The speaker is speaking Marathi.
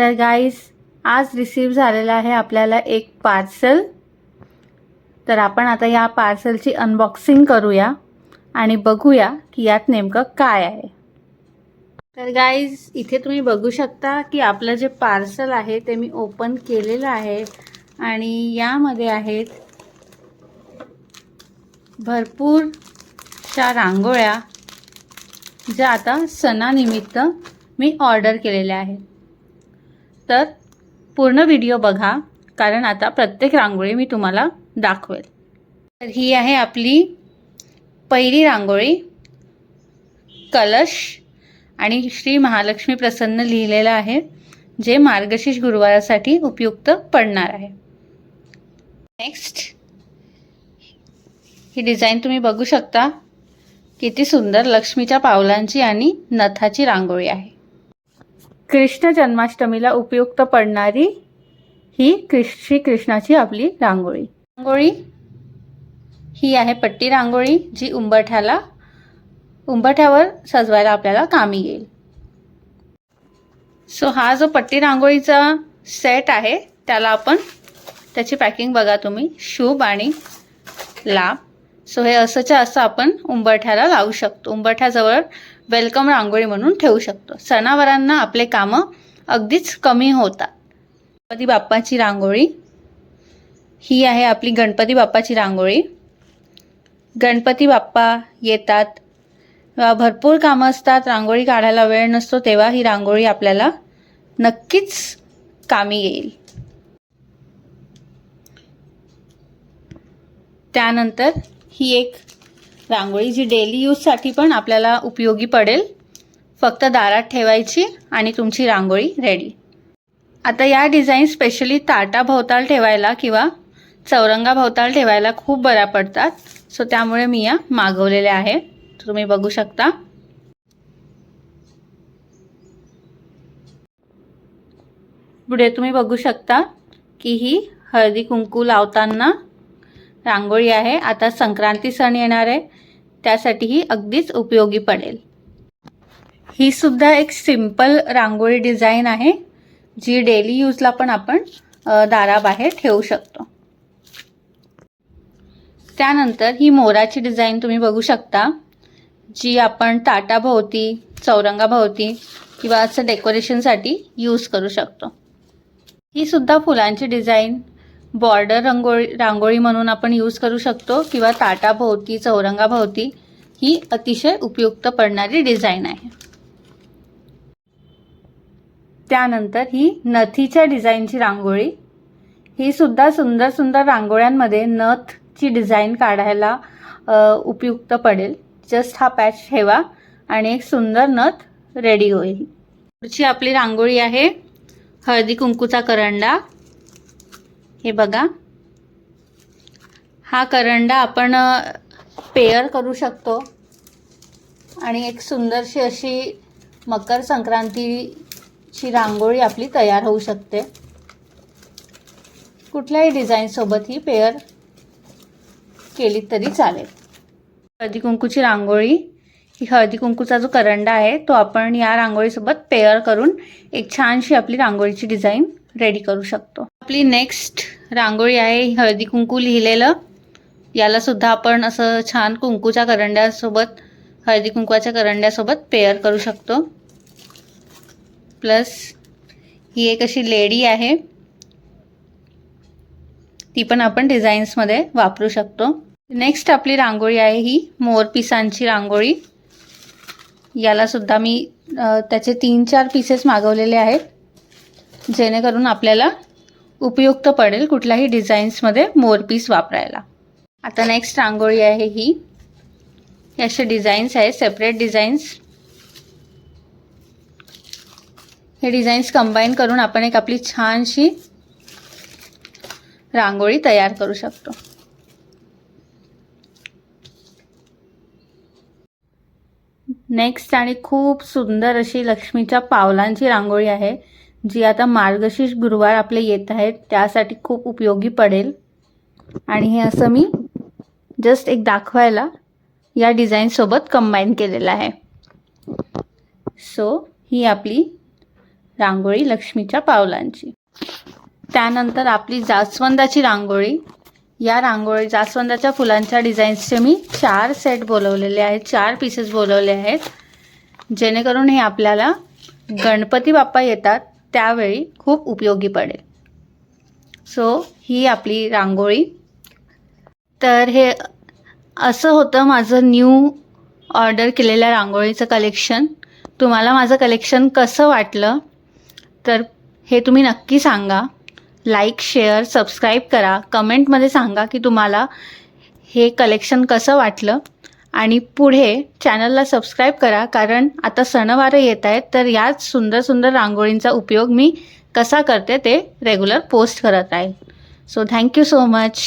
तर गाईज आज रिसीव झालेलं आहे आपल्याला एक पार्सल तर आपण आता या पार्सलची अनबॉक्सिंग करूया आणि बघूया की यात नेमकं काय आहे. तर गाईज इथे तुम्ही बघू शकता की आपलं जे पार्सल आहे ते मी ओपन केलेलं आहे आणि यामध्ये आहेत भरपूरशा रांगोळ्या ज्या आता सणानिमित्त मी ऑर्डर केलेल्या आहेत. तर पूर्ण व्हिडिओ बघा कारण आता प्रत्येक रांगोळी मी तुम्हाला दाखवेल. तर ही आहे आपली पहिली रांगोळी कलश आणि श्री महालक्ष्मी प्रसन्न लिहिलेलं आहे जे मार्गशीर्ष गुरुवारासाठी उपयुक्त पडणार आहे. नेक्स्ट ही डिझाईन तुम्ही बघू शकता किती सुंदर लक्ष्मीच्या पावलांची आणि नथाची रांगोळी आहे. कृष्ण जन्माष्टमीला उपयुक्त पडणारी ही कृष् श्री कृष्णाची आपली रांगोळी. रांगोळी ही आहे पट्टी रांगोळी जी उंबरठ्याला उंबरठ्यावर सजवायला आपल्याला कामी येईल. सो हा जो पट्टी रांगोळीचा सेट आहे त्याला आपण त्याची पॅकिंग बघा तुम्ही शुभ आणि लाभ. सो हे असंच्या असं आपण उंबरठ्याला लावू शकतो. उंबरठ्याजवळ वेलकम रांगोळी म्हणून ठेवू शकतो. सणावारांना आपले कामं अगदीच कमी होतात. गणपती बाप्पाची रांगोळी. ही आहे आपली गणपती बाप्पाची रांगोळी. गणपती बाप्पा येतात. भरपूर कामं असतात. रांगोळी काढायला वेळ नसतो. तेव्हा ही रांगोळी आपल्याला नक्कीच कामी येईल. त्यानंतर ही एक रांगोळी जी डेली यूजसाठी पण आपल्याला उपयोगी पडेल. फक्त दारात ठेवायची आणि तुमची रांगोळी रेडी आता या डिझाईन स्पेशली ताटाभोवताल ठेवायला किंवा चौरंगाभोवताल ठेवायला खूप बऱ्या पडतात. सो त्यामुळे मी या मागवलेल्या आहे. तुम्ही बघू शकता. पुढे तुम्ही बघू शकता की ही हळदी कुंकू लावताना रांगोळी आहे. आता संक्रांती सण येणार आहे. त्यासाठी ही अगदीच उपयोगी पडेल. ही सुद्धा एक सिंपल रांगोळी डिझाईन आहे जी डेली यूजला पण आपण दाराबाहेर ठेवू शकतो. त्यानंतर ही मोराची डिझाईन तुम्ही बघू शकता जी आपण ताटाभोवती चौरंगाभोवती किंवा असं डेकोरेशनसाठी यूज करू शकतो. ही सुद्धा फुलांची डिझाईन बॉर्डर रंगोळी रांगोळी म्हणून आपण यूज करू शकतो किंवा ताटाभोवती चौरंगाभोवती ही अतिशय उपयुक्त पडणारी डिझाईन आहे. त्यानंतर ही नथीच्या डिझाईनची रांगोळी. ही सुद्धा सुंदर सुंदर रांगोळ्यांमध्ये नथची डिझाईन काढायला उपयुक्त पडेल. जस्ट हा पॅच ठेवा आणि एक सुंदर नथ रेडी होईल. पुढची आपली रांगोळी आहे हळदी कुंकूचा करंडा. हे बघा. हा करंडा आपण पेअर करू शकतो. आणि एक सुंदरशी अशी मकर संक्रांतीची रांगोळी आपली तयार होऊ शकते. कुठल्याही डिझाईनसोबत ही पेअर केली तरी चालेल. हळदी कुंकूची रांगोळी. ही हळदी कुंकूचा जो करंडा आहे तो आपण या रांगोळीसोबत पेअर करून एक छानशी आपली रांगोळीची डिझाईन रेडी करू शकतो. आपली नेक्स्ट रांगोळी आहे हळदी कुंकू लिहिलेलं. याला सुद्धा आपण असं छान कुंकूच्या करंड्यासोबत हळदी कुंकवाच्या करंड्यासोबत पेअर करू शकतो. प्लस ही एक अशी लेडी आहे. ती पण आपण डिझाईन्समध्ये वापरू शकतो. नेक्स्ट आपली रांगोळी आहे ही मोर पिसांची रांगोळी. याला सुद्धा मी त्याचे तीन चार पीसेस मागवलेले आहेत. जेणेकरून आपल्याला उपयुक्त पडेल कुठल्याही डिझाईन्समध्ये मोरपीस वापरायला. आता नेक्स्ट रांगोळी आहे ही. हे असे डिझाईन्स आहेत सेपरेट डिझाईन्स हे डिझाईन्स कंबाईन करून आपण एक आपली छानशी रांगोळी तयार करू शकतो. नेक्स्ट आणि खूप सुंदर अशी लक्ष्मीच्या पावलांची रांगोळी आहे. जी आता मार्गशीर्ष गुरुवार आपले येत आहेत त्यासाठी खूप उपयोगी पडेल. आणि हे असं मी जस्ट एक दाखवायला या डिझाईनसोबत कंबाईन केलेलं आहे. सो ही आपली रांगोळी लक्ष्मीच्या पावलांची. त्यानंतर आपली जास्वंदाची रांगोळी. या रांगोळी जास्वंदाच्या फुलांच्या डिझाईन्सचे मी चार सेट बोलवलेले आहेत चार पीसेस बोलवले आहेत. जेणेकरून हे आपल्याला गणपती बाप्पा येतात त्यावेळी खूप उपयोगी पडेल. सो ही आपली रांगोळी. तर हे असं होतं माझं न्यू ऑर्डर केलेल्या रांगोळीचं कलेक्शन तुम्हाला माझं कलेक्शन कसं वाटलं? तर हे तुम्ही नक्की सांगा. लाईक शेअर सबस्क्राईब करा. कमेंटमध्ये सांगा की तुम्हाला हे कलेक्शन कसं वाटलं? आणि पुढे चॅनलला सबस्क्राईब करा कारण आता सणवारं येत आहेत तर याच सुंदर सुंदर रांगोळींचा उपयोग मी कसा करते ते रेग्युलर पोस्ट करत राहील. So thank you so much